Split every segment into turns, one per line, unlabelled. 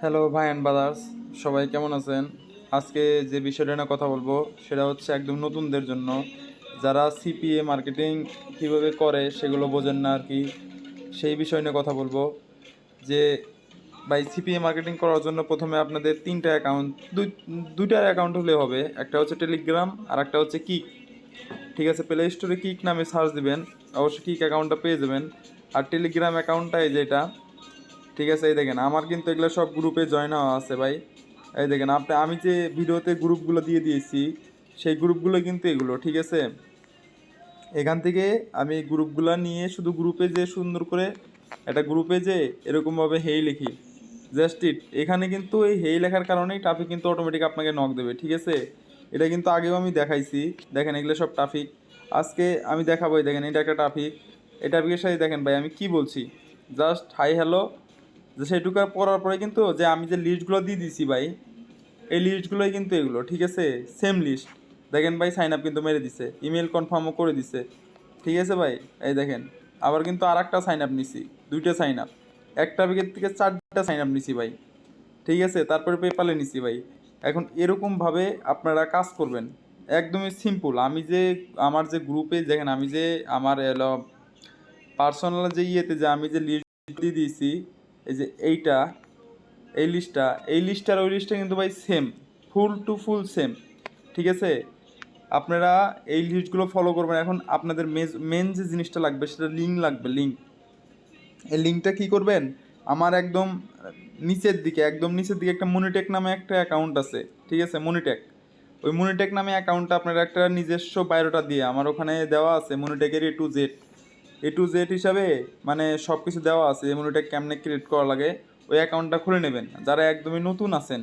Hello ভাই and brothers সবাই কেমন আছেন? আজকে যে বিষয়টা নিয়ে কথা বলব, সেটা হচ্ছে একদম নতুনদের জন্য। যারা সিপিএ মার্কেটিং কীভাবে করে, সেগুলো বোঝেন না আর কি সেই বিষয় নিয়ে কথা বলব। যে, ভাই সিপিএ মার্কেটিং করার জন্য প্রথমে আপনাদের তিনটা অ্যাকাউন্ট দুই, দুইটা অ্যাকাউন্ট হলে হবে। একটা হচ্ছে টেলিগ্রাম আর একটা হচ্ছে কিক ঠিক আছে প্লে স্টোরে কিক নামে সার্চ দিবেন। অবশ্যই কিক অ্যাকাউন্টটা পেয়ে যাবেন। আর টেলিগ্রাম অ্যাকাউন্টটাই যেটা ঠিক আছে, এই দেখেন, আমার কিন্তু এগুলো সব গ্রুপে জয়েন হওয়া আছে ভাই। এই দেখেন, আপনি, আমি যে ভিডিওতে গ্রুপগুলো দিয়ে দিয়েছি, সেই গ্রুপগুলো কিন্তু এগুলো, ঠিক আছে? এখান থেকে আমি গ্রুপগুলো নিয়ে শুধু গ্রুপে যে সুন্দর করে একটা গ্রুপে যে এরকমভাবে হেই লিখি। জাস্ট ইট এখানে কিন্তু এই হেই লেখার কারণেই ট্রাফিক কিন্তু অটোমেটিক আপনাকে নক দেবে, ঠিক আছে? এটা কিন্তু আগেও আমি দেখাইছি। দেখেন, এগুলো সব ট্রাফিক আজকে আমি দেখাবো দেখেন, এটা একটা ট্রাফিক এই ট্রাফিকের সাথে দেখেন ভাই, আমি কি বলছি? জাস্ট হাই হ্যালো যে সেটুকু পড়ার পরে কিন্তু যে আমি যে লিস্টগুলো দিয়ে দিছি ভাই, এই লিস্টগুলোই কিন্তু এগুলো, ঠিক আছে? সেম লিস্ট দেখেন ভাই সাইন আপ কিন্তু মেরে দিছে ইমেল কনফার্মও করে দিছে, ঠিক আছে ভাই? এই দেখেন, আবার কিন্তু আর একটা সাইন আপ নিছি, দুইটা সাইন আপ একটা উইকেট থেকে চারটা সাইন আপ নিছি ভাই, ঠিক আছে? তারপরে পেপালে নিছি ভাই। এখন এরকমভাবে আপনারা কাজ করবেন। একদমই সিম্পল আমি যে আমার যে গ্রুপে দেখেন আমি যে আমার এলো পার্সোনাল যে ইয়েতে যে আমি যে লিস্ট দিয়ে দিয়েছি এই যে এইটা, এই লিস্টটা এই লিস্ট আর ওই লিস্টটা কিন্তু ভাই same full to full same ঠিক আছে? আপনারা এই লিস্টগুলো ফলো করবেন। এখন আপনাদের মেজ মেন যে জিনিসটা লাগবে সেটা লিঙ্ক লাগবে লিঙ্ক এই লিঙ্কটা কী করবেন? আমার একদম নিচের দিকে, একদম নিচের দিকে একটা মনিটেক নামে একটা অ্যাকাউন্ট আছে, ঠিক আছে? মনিটেক ওই মনিটেক নামে অ্যাকাউন্টটা আপনার একটা নিজস্ব বায়োটা দিয়ে, আমার ওখানে দেওয়া আছে মনিটেকের A to Z A to Z হিসাবে মানে সব কিছু দেওয়া আছে মনিটেক কেমনে ক্রিয়েট করা লাগে, ওই অ্যাকাউন্টটা খুলে নেবেন। যারা একদমই নতুন আছেন,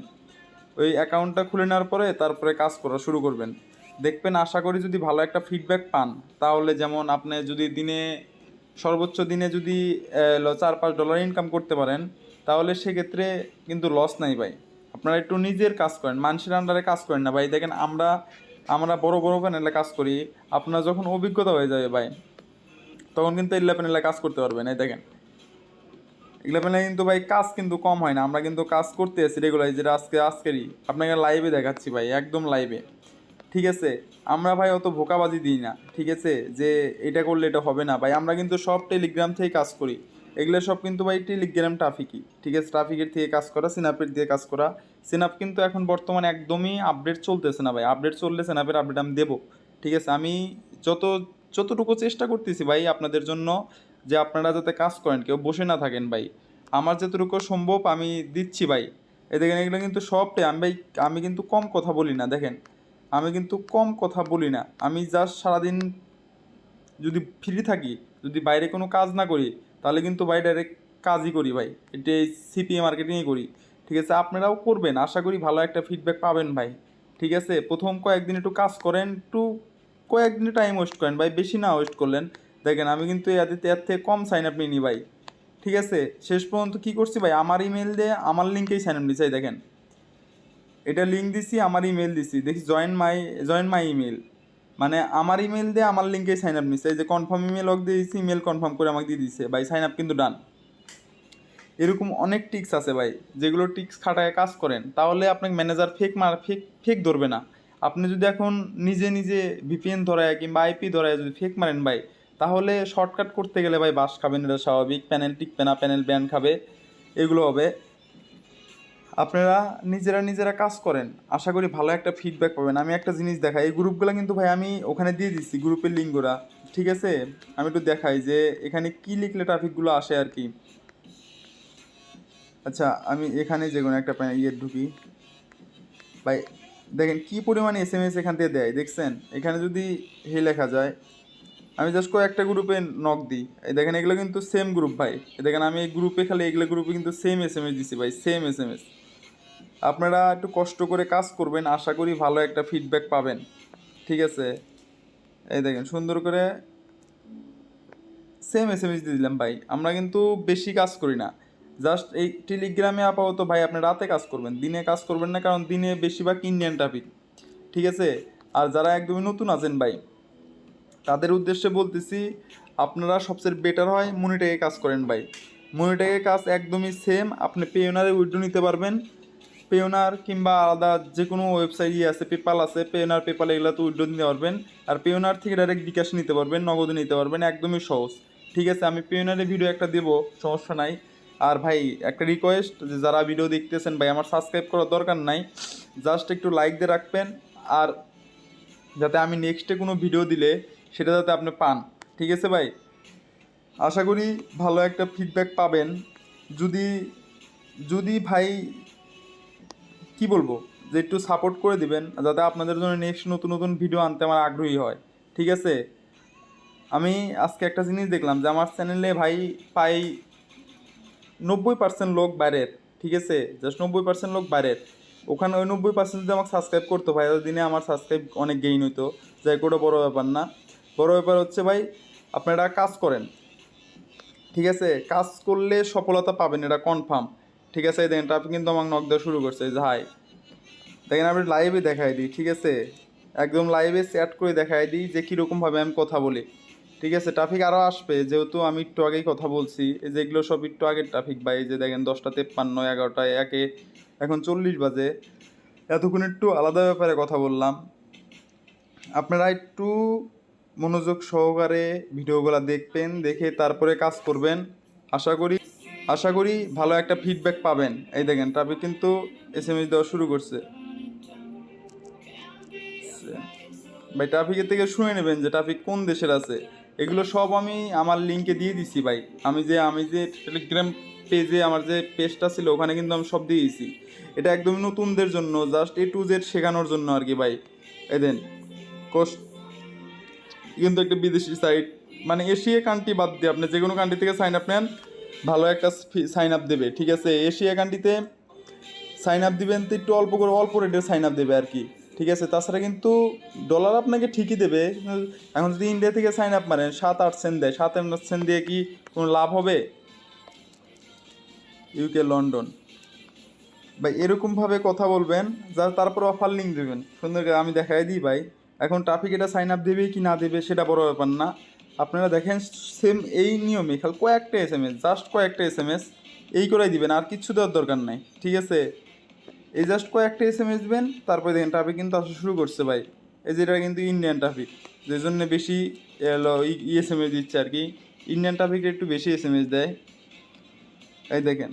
ওই অ্যাকাউন্টটা খুলে নেওয়ার পরে তারপরে কাজ করা শুরু করবেন। দেখবেন আশা করি যদি ভালো একটা ফিডব্যাক পান, তাহলে যেমন আপনি যদি দিনে, সর্বোচ্চ দিনে যদি চার, পাঁচ ডলার ইনকাম করতে পারেন, তাহলে সেক্ষেত্রে কিন্তু লস নাই ভাই। আপনারা একটু নিজের কাজ করেন, মানুষের আন্ডারে কাজ করেন না ভাই। দেখেন আমরা আমরা বড় বড় প্যানেলে কাজ করি, আপনার যখন অভিজ্ঞতা হয়ে যাবে ভাই তখন কিন্তু এগুলা প্যানেলে কাজ করতে পারবেন এই দেখেন? প্যানেলে কিন্তু ভাই কাজ কিন্তু কম হয় না, আমরা কিন্তু কাজ করতে আছি রেগুলার যেটা আজকে, আজকেরই। আপনাকে লাইভে দেখাচ্ছি ভাই, একদম লাইভে ঠিক আছে? আমরা ভাই অত ভোকাবাজি দিই না, ঠিক আছে? যে এটা করলে এটা হবে না, ভাই আমরা কিন্তু সব টেলিগ্রাম থেকে কাজ করি। এগুলো সব কিন্তু ভাই টেলিগ্রাম ট্রাফিকই ঠিক আছে? ট্রাফিকের থেকে কাজ করা সিনাপের দিয়ে কাজ করা। সিনাপ কিন্তু এখন বর্তমানে একদমই আপডেট চলতেছে না ভাই আপডেট চললে সিনাপের আপডেট আমি দেবো, ঠিক আছে? আমি যত যতটুকু চেষ্টা করতেছি ভাই আপনাদের জন্য যে আপনারা যাতে কাজ করেন, কেউ বসে না থাকেন ভাই। আমার যতটুকু সম্ভব আমি দিচ্ছি ভাই। এই দেখেন, এগুলো কিন্তু সবটাই আমি ভাই, আমি কিন্তু কম কথা বলি না, দেখেন। আমি কিন্তু কম কথা বলি না। আমি জাস্ট সারাদিন যদি ফ্রি থাকি, যদি বাইরে কোনো কাজ না করি, তাহলে কিন্তু ভাই ডাইরেক্ট কাজই করি ভাই। এটা এই সিপিএ মার্কেটিংয়ে করি। ঠিক আছে, আপনারাও করবেন। আশা করি ভালো একটা ফিডব্যাক পাবেন ভাই। ঠিক আছে, প্রথম কয়েকদিন একটু কাজ করেন, একটু কয়েকদিন টাইম ওয়েস্ট করেন, ভাই। বেশি না ওয়েস্ট করলেন। দেখেন, আমি কিন্তু এতে এর থেকে কম সাইন আপ নিই ভাই। ঠিক আছে? শেষ পর্যন্ত কী করছি, ভাই? আমার ইমেল দিয়ে আমার লিঙ্কেই সাইন আপ নিচ্ছি দেখেন। এটা লিঙ্ক দিছি, আমার ইমেল দিছি। দেখি join my join my email মানে আমার ইমেল দিয়ে আমার লিঙ্কে সাইন আপ নিচ্ছে এই যে কনফার্ম ইমেল দিয়ে দিয়েছি ইমেল কনফার্ম করে আমাকে দিয়ে দিচ্ছে ভাই সাইন আপ কিন্তু ডান এরকম অনেক টিক্স আছে, ভাই, যেগুলো টিক্স খাটায় কাজ করেন। তাহলে আপনাকে ম্যানেজার ফেক মার ফেক ফেক ধরবে না। আপনি যদি এখন নিজে নিজে ভিপিএন ধরায় কিংবা আইপি ধরায় যদি ফেক মারেন ভাই, তাহলে শর্টকাট করতে গেলে ভাই বাস খাবেন, এটা স্বাভাবিক। প্যানেল টিকবে না প্যানেল ব্যান খাবে, এগুলো হবে। আপনারা নিজেরা নিজেরা কাজ করেন। আশা করি ভালো একটা ফিডব্যাক পাবেন। আমি একটা জিনিস দেখাই, এই গ্রুপগুলো কিন্তু ভাই আমি ওখানে দিয়ে দিচ্ছি গ্রুপের লিঙ্কগুলা ঠিক আছে? আমি একটু দেখাই যে এখানে কি লিখলে ট্রাফিকগুলো আসে আর কি। আচ্ছা আমি এখানে যে কোনো একটা ইয়ে ঢুকি। ভাই দেখেন কি পরিমাণে এস এম এস এখান থেকে দেয়, দেখছেন? এখানে যদি হে লেখা যায়, আমি জাস্ট কয়েকটা গ্রুপে নক দিই। এই দেখেন এগুলো কিন্তু সেম গ্রুপ ভাই। দেখেন আমি এই গ্রুপে খালি এগুলো গ্রুপে কিন্তু সেম এস এম এস দিছি ভাই সেম এস এম এস আপনারা একটু কষ্ট করে কাজ করবেন, আশা করি ভালো একটা ফিডব্যাক পাবেন। ঠিক আছে? এই দেখেন, সুন্দর করে সেম এস এম এস দিয়ে দিলাম ভাই। আমরা কিন্তু বেশি কাজ করি না। জাস্ট এই টেলিগ্রামে আপাতত ভাই আপনি রাতে কাজ করবেন, দিনে কাজ করবেন না, কারণ দিনে বেশিরভাগ ইন্ডিয়ান ট্রাফিক ঠিক আছে? আর যারা একদমই নতুন আছেন ভাই, তাদের উদ্দেশ্যে বলতেছি, আপনারা সবচেয়ে বেটার হয় মনিটাকে কাজ করেন ভাই। মনিট্যাগের কাজ একদমই সেম আপনি পেওনারে উইড্রো নিতে পারবেন। পেওনার কিংবা আলাদা যে কোনো ওয়েবসাইট ইয়ে আছে পেপাল আছে পেওনার পেপাল এগুলোতে উইড্রো নিতে পারবেন। আর পেওনার থেকে ডাইরেক্ট বিকাশ নিতে পারবেন, নগদে নিতে পারবেন, একদমই সহজ। ঠিক আছে, আমি পেওনারে ভিডিও একটা দেবো, সমস্যা নাই। আর ভাই, একটা রিকোয়েস্ট যে যারা ভিডিও দেখতেছেন ভাই, আমার সাবস্ক্রাইব করার দরকার নাই। জাস্ট একটু লাইক দিয়ে রাখবেন আর যাতে আমি নেক্সটে কোনো ভিডিও দিলে সেটা যাতে আপনি পান। ঠিক আছে ভাই? আশা করি ভালো একটা ফিডব্যাক পাবেন। যদি যদি ভাই, কি বলব? যে একটু সাপোর্ট করে দিবেন, যাতে আপনাদের জন্য নেক্সট নতুন নতুন ভিডিও আনতে আমার আগ্রহী হয়। ঠিক আছে? আমি আজকে একটা জিনিস দেখলাম যে আমার চ্যানেলে ভাই পাই নব্বই পার্সেন্ট লোক বাইরের ঠিক আছে? জাস্ট নব্বই পার্সেন্ট লোক বাইরের ওখানে ওই নব্বই পার্সেন্ট যদি আমাকে সাবস্ক্রাইব করতো ভাই দিনে আমার সাবস্ক্রাইব অনেক গেইন হইতো। যাই করে বড় ব্যাপার না। বড় ব্যাপার হচ্ছে ভাই, আপনারা কাজ করেন। ঠিক আছে? কাজ করলে সফলতা পাবেন, এটা কনফার্ম ঠিক আছে দেখেন ট্রাফিক কিন্তু আমাকে নক দেওয়া শুরু করছে হাই দেখেন, আমি লাইভে দেখাই দিই, ঠিক আছে? একদম লাইভে চ্যাট করে দেখাই দিই যে কীরকমভাবে আমি কথা বলি। ঠিক আছে ট্রাফিক আরও আসবে। যেহেতু আমি একটু আগেই কথা বলছি, এই যে এগুলো সব একটু আগের ট্রাফিক বা এই যে দেখেন দশটা তেপ্পান্ন এগারোটা একে, এখন চল্লিশ বাজে। এতক্ষণ একটু আলাদা ব্যাপারে কথা বললাম। আপনারা একটু মনোযোগ সহকারে ভিডিওগুলো দেখবেন, দেখে তারপরে কাজ করবেন। আশা করি আশা করি ভালো একটা ফিডব্যাক পাবেন। এই দেখেন ট্রাফিক কিন্তু এস এম এস দেওয়া শুরু করছে। ভাই ট্রাফিকের থেকে শুনে নেবেন যে ট্রাফিক কোন দেশের আছে। এগুলো সব আমি আমার লিঙ্কে দিয়ে দিছি ভাই। আমি যে আমি যে টেলিগ্রাম পেজে আমার যে পেজটা ছিল, ওখানে কিন্তু আমি সব দিয়ে দিছি। এটা একদমই নতুনদের জন্য জাস্ট এ টু জেড শেখানোর জন্য আর কি ভাই। এদেন কোস্ট কিন্তু একটা বিদেশি সাইট মানে এশিয়া কান্ট্রি বাদ দিয়ে আপনি যে কোনো কান্ট্রি থেকে সাইন আপ নেন, ভালো একটা সাইন আপ দেবে, ঠিক আছে? এশিয়া কান্ট্রিতে সাইন আপ দিবেন, তো একটু অল্প করে, অল্প রেটে সাইন আপ দেবে আর কি। ঠিক আছে? তাছাড়া কিন্তু ডলার আপনাকে ঠিকই দেবে। এখন যদি ইন্ডিয়া থেকে সাইন আপ মারেন, সাত, আট সেন্ট দেয়, সাত, আট সেন্ট দিয়ে কি কোনো লাভ হবে? ইউকে লন্ডন ভাই, এরকমভাবে কথা বলবেন, যা তারপর অফার লিঙ্ক দেবেন। সুন্দর করে আমি দেখাই দিই ভাই। এখন ট্রাফিক এটা সাইন আপ দেবে কি না দেবে সেটা বড় ব্যাপার না। আপনারা দেখেন সেম এই নিয়মে খালি কয়েকটা এস এম এস জাস্ট কয়েকটা এস এম এস এই করেই দিবেন, আর কিচ্ছু দেওয়ার দরকার নাই। ঠিক আছে? এই জাস্ট কয়েকটা এস এম এস দেবেন, তারপরে দেখেন ট্রাফিক কিন্তু আসা শুরু করছে ভাই। এই যেটা কিন্তু ইন্ডিয়ান ট্রাফিক যে জন্য বেশি এস এম এস দিচ্ছে আর কি। ইন্ডিয়ান ট্রাফিক একটু বেশি এস এম এস দেয়। এই দেখেন।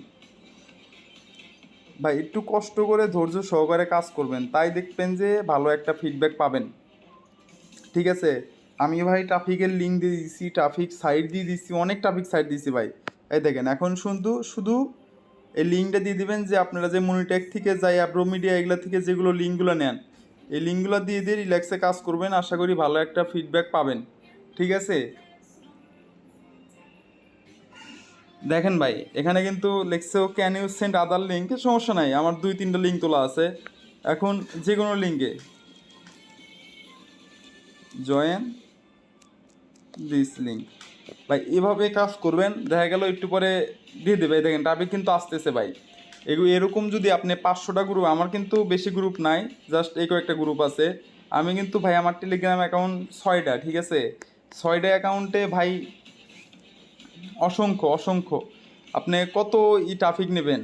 ভাই, একটু কষ্ট করে ধৈর্য সহকারে কাজ করবেন, তাই দেখবেন যে ভালো একটা ফিডব্যাক পাবেন। ঠিক আছে? আমি ভাই ট্রাফিকের লিঙ্ক দিয়ে দিচ্ছি ট্রাফিক সাইড দিয়ে দিচ্ছি অনেক ট্রাফিক সাইড দিচ্ছি ভাই। এই দেখেন, এখন শুধু শুধু এই লিঙ্কটা দিয়ে দিবেন যে আপনারা যে মনিটেক থেকে যাই অ্যাব্রো মিডিয়া এগুলো থেকে যেগুলো লিঙ্কগুলো নেন, এই লিঙ্কগুলো দিয়ে দিয়ে রিল্যাক্সে কাজ করবেন, আশা করি ভালো একটা ফিডব্যাক পাবেন। ঠিক আছে? দেখেন ভাই, এখানে কিন্তু লেখছে can you send other link সমস্যা নাই, আমার দুই তিনটা লিঙ্ক তোলা আছে। এখন যে কোনো লিঙ্কে জয়েন দিস লিঙ্ক ভাই এভাবে কাজ করবেন, দেখা গেল একটু পরে দিয়ে দেবে। দেখেন ট্রাফিক কিন্তু আসতেছে ভাই। এগুলো এরকম যদি আপনি পাঁচশোটা গ্রুপ আমার কিন্তু বেশি গ্রুপ নাই জাস্ট এই কয়েকটা গ্রুপ আছে। আমি কিন্তু ভাই, আমার টেলিগ্রাম অ্যাকাউন্ট ছয়টা, ঠিক আছে? ছয়টা অ্যাকাউন্টে ভাই, অসংখ্য অসংখ্য। আপনি কত ই ট্রাফিক নেবেন?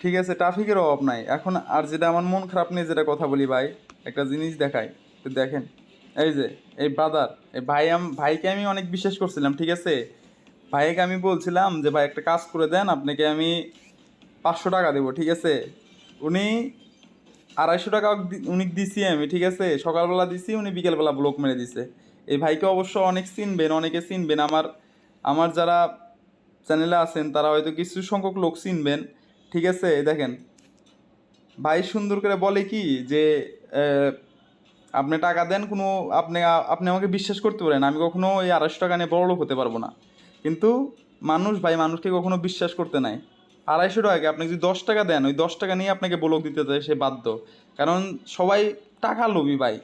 ঠিক আছে ট্রাফিকের অভাব নাই। এখন আর যেটা আমার মন খারাপ নিয়ে যেটা কথা বলি ভাই, একটা জিনিস দেখাই। তো দেখেন এই যে, এই ব্রাদার এই ভাই ভাইকে আমি অনেক বিশ্বাস করছিলাম, ঠিক আছে? ভাইকে আমি বলছিলাম যে, ভাই, একটা কাজ করে দেন, আপনাকে আমি পাঁচশো টাকা দেবো, ঠিক আছে? উনি আড়াইশো টাকা উনি দিছি আমি, ঠিক আছে? সকালবেলা দিছি, উনি বিকেলবেলা ব্লক মেরে দিছে। এই ভাইকে অবশ্য অনেক চিনবেন, অনেকে চিনবেন। আমার আমার যারা চ্যানেলে আছেন, তারা হয়তো কিছু সংখ্যক লোক চিনবেন, ঠিক আছে? দেখেন, ভাই সুন্দর করে বলে কি যে আপনি টাকা দেন, কোনো আপনি আপনি আমাকে বিশ্বাস করতে পারেন, আমি কখনো এই আড়াইশো টাকা নিয়ে বড় লোক হতে পারব না। কিন্তু মানুষ ভাই, মানুষকে কখনো বিশ্বাস করতে নাই। আড়াইশো টাকাকে আপনি যদি দশ টাকা দেন, ওই দশ টাকা নিয়ে আপনাকে ব্লক দিতে চায় সে বাধ্য। কারণ সবাই টাকা লোভী ভাই।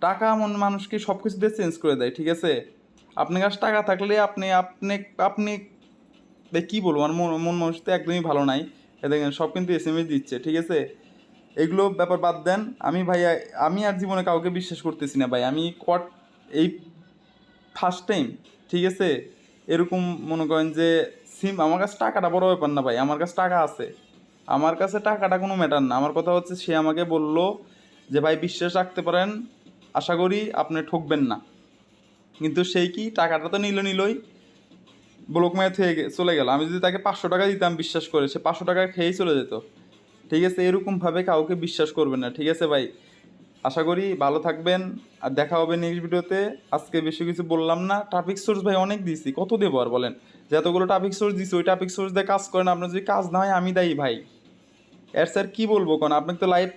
টাকা মন মানুষকে সব কিছুতে চেঞ্জ করে দেয়, ঠিক আছে? আপনার কাছে টাকা থাকলে আপনি আপনি আপনি কী বলব? আমার মন মন মানুষ তো একদমই ভালো নাই। দেখেন, সব কিন্তু এস এম এস দিচ্ছে, ঠিক আছে? এগুলো ব্যাপার বাদ দেন। আমি ভাই আমি আর জীবনে কাউকে বিশ্বাস করতেছি না ভাই। আমি কট এই ফার্স্ট টাইম ঠিক আছে? এরকম মনে করেন যে সিম আমার কাছে টাকাটা বড় ব্যাপার না ভাই। আমার কাছে টাকা আছে। আমার কাছে টাকাটা কোনো ম্যাটার না। আমার কথা হচ্ছে, সে আমাকে বলল যে, ভাই, বিশ্বাস রাখতে পারেন। আশা করি আপনি ঠকবেন না। কিন্তু সেই কি, টাকাটা তো নিল নিলই ব্লক মায় থেকে চলে গেল। আমি যদি তাকে পাঁচশো টাকা দিতাম, বিশ্বাস করে, সে পাঁচশো টাকা খেয়েই চলে যেত। ঠিক আছে, এরকমভাবে কাউকে বিশ্বাস করবেন না। ঠিক আছে ভাই? আশা করি ভালো থাকবেন। আর দেখা হবে নেক্সট ভিডিওতে। আজকে বেশি কিছু বললাম না। ট্রাফিক সোর্স ভাই অনেক দিয়েছি। কত দেবো আর বলেন? যতগুলো ট্রাফিক সোর্স দিছি ওই ট্রাফিক সোর্স দিয়ে কাজ করেন। আপনার যদি কাজ না হয়, আমি দায়ী ভাই। এর স্যার কী বলব কোন? আপনাকে তো লাইভ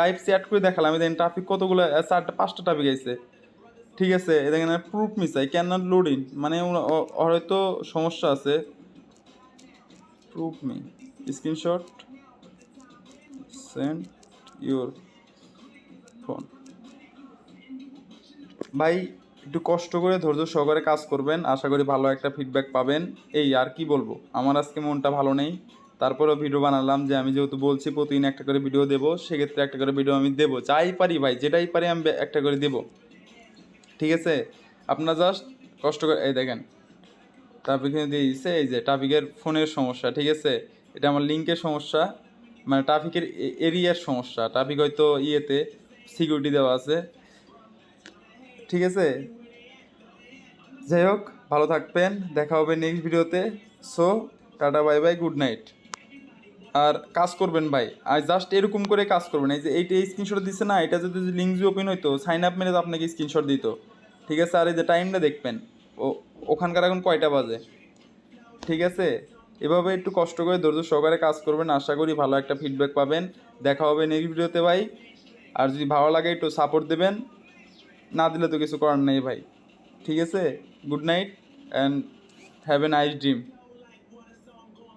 লাইভ চ্যাট করে দেখালাম। দেখেন ট্রাফিক কতগুলো চারটা পাঁচটা ট্রাফিক আইছে। ঠিক আছে? এ দেখেন প্রুফ মিসাই ক্যান নট লোডিং মানে হয়তো সমস্যা আছে। Proof me. Screenshot send your phone. ভাই, একটু কষ্ট করে ধৈর্য সহকারে কাজ করবেন। আশা করি ভালো একটা ফিডব্যাক পাবেন। এই, আর কি বলব? আমার আজকে মনটা ভালো নেই। তারপরেও ভিডিও বানালাম যে আমি যেহেতু বলছি প্রতিদিন একটা করে ভিডিও দেবো, সেক্ষেত্রে একটা করে ভিডিও আমি দেবো। যাই পারি ভাই, যেটাই পারি আমি একটা করে দেবো। ঠিক আছে? আপনারা জাস্ট কষ্ট করে এই দেখেন। ট্রাফিক দিয়ে দিয়েছে এই যে ট্রাফিকের ফোনের সমস্যা, ঠিক আছে? এটা আমার লিঙ্কের সমস্যা। মানে ট্রাফিকের এরিয়ার সমস্যা। ট্রাফিক হয়তো ইয়েতে সিকিউরিটি দেওয়া আছে। ঠিক আছে? যাই হোক, ভালো থাকবেন। দেখা হবে নেক্সট ভিডিওতে so tata bye bye good night আর কাজ করবেন ভাই। আর জাস্ট এরকম করে কাজ করবেন। এই যে এইটা এই স্ক্রিনশট দিচ্ছে না, এটা যদি লিঙ্ক যদি ওপেন হইতো সাইন আপ মেরে আপনাকে স্ক্রিনশট দিত। ঠিক আছে? আর এই যে টাইমটা দেখবেন, ও, ওখানকার এখন কয়টা বাজে? ঠিক আছে? এভাবে একটু কষ্ট করে ধৈর্য সহকারে কাজ করবেন। আশা করি ভালো একটা ফিডব্যাক পাবেন। দেখা হবে নেক্সট ভিডিওতে ভাই। আর যদি ভালো লাগে একটু সাপোর্ট দেবেন। না দিলে তো কিছু করার নেই ভাই। ঠিক আছে? Good night and have a nice dream